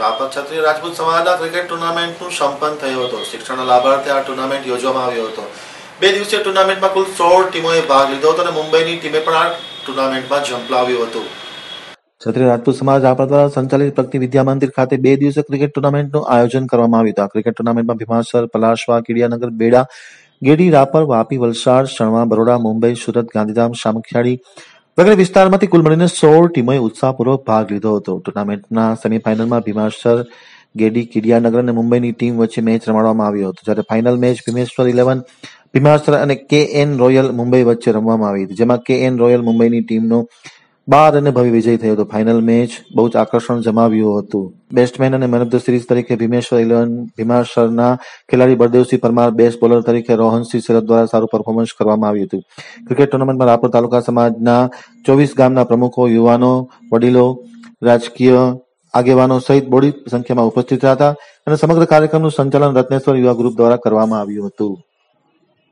રાપર ક્ષત્રિય રાજપૂત સમાજના ક્રિકેટ ટુર્નામેન્ટનું સંપન્ન થયો હતો. શિક્ષણના લાભાર્થે આ ટુર્નામેન્ટ યોજવામાં આવ્યો હતો. બે દિવસીય ટુર્નામેન્ટમાં કુલ સોળ ટીમોએ ભાગ લીધો હતો અને મુંબઈની ટીમે પણ આ ટુર્નામેન્ટમાં ઝંપલાવ્યું હતું. ક્ષત્રિય રાજપૂત સમાજ રાપર દ્વારા સંચાલિત પ્રગતિ વિદ્યા મંદિર ખાતે બે દિવસીય ક્રિકેટ ટુર્નામેન્ટનું આયોજન કરવામાં આવ્યું હતું. આ ક્રિકેટ ટુર્નામેન્ટમાં ભીમાસર, પલાશવા, કીડિયાનગર, બેડા, ગેડી, રાપર, વાપી, વલસાડ, શણવા, બરોડા, મુંબઈ, સુરત, ગાંધીધામ સામખિયાળી વગેરે વિસ્તારમાંથી કુલ મળીને સોળ ટીમોએ ઉત્સાહપૂર્વક ભાગ લીધો હતો. ટુર્નામેન્ટના સેમીફાઇનલમાં ભીમાસર, ગેડી, કિડિયાનગર અને મુંબઈની ટીમ વચ્ચે મેચ રમાડવામાં આવ્યો હતો. જ્યારે final match Bhimeshwar eleven, Bhimasar અને કે એન રોયલ મુંબઈ વચ્ચે રમવામાં આવી હતી. જેમાં કે એન રોયલ મુંબઈની ટીમનો બાર રને ભવ્ય વિજય થયો હતો. ફાઇનલ મેચ બહુ જ આકર્ષણ જમાવ્યું હતું. બેસ્ટમેન અને મેન ઓફ ધ સિરીઝ તરીકે ભીમેશ્વર ઇલેવન ભીમાશરના ખેલાડી બળદેવસિંહ પરમાર બેસ્ટ બોલર તરીકે રોહનસિંહ શરદ દ્વારા સારું પરફોર્મન્સ કરવામાં આવ્યું હતું. ક્રિકેટ ટુર્નામેન્ટમાં રાપર તાલુકા સમાજના ચોવીસ ગામના પ્રમુખો, યુવાનો, વડીલો, રાજકીય આગેવાનો સહિત બોડી સંખ્યામાં ઉપસ્થિત હતા અને સમગ્ર કાર્યક્રમનું સંચાલન રત્નેશ્વર યુવા ગ્રુપ દ્વારા કરવામાં આવ્યું હતું.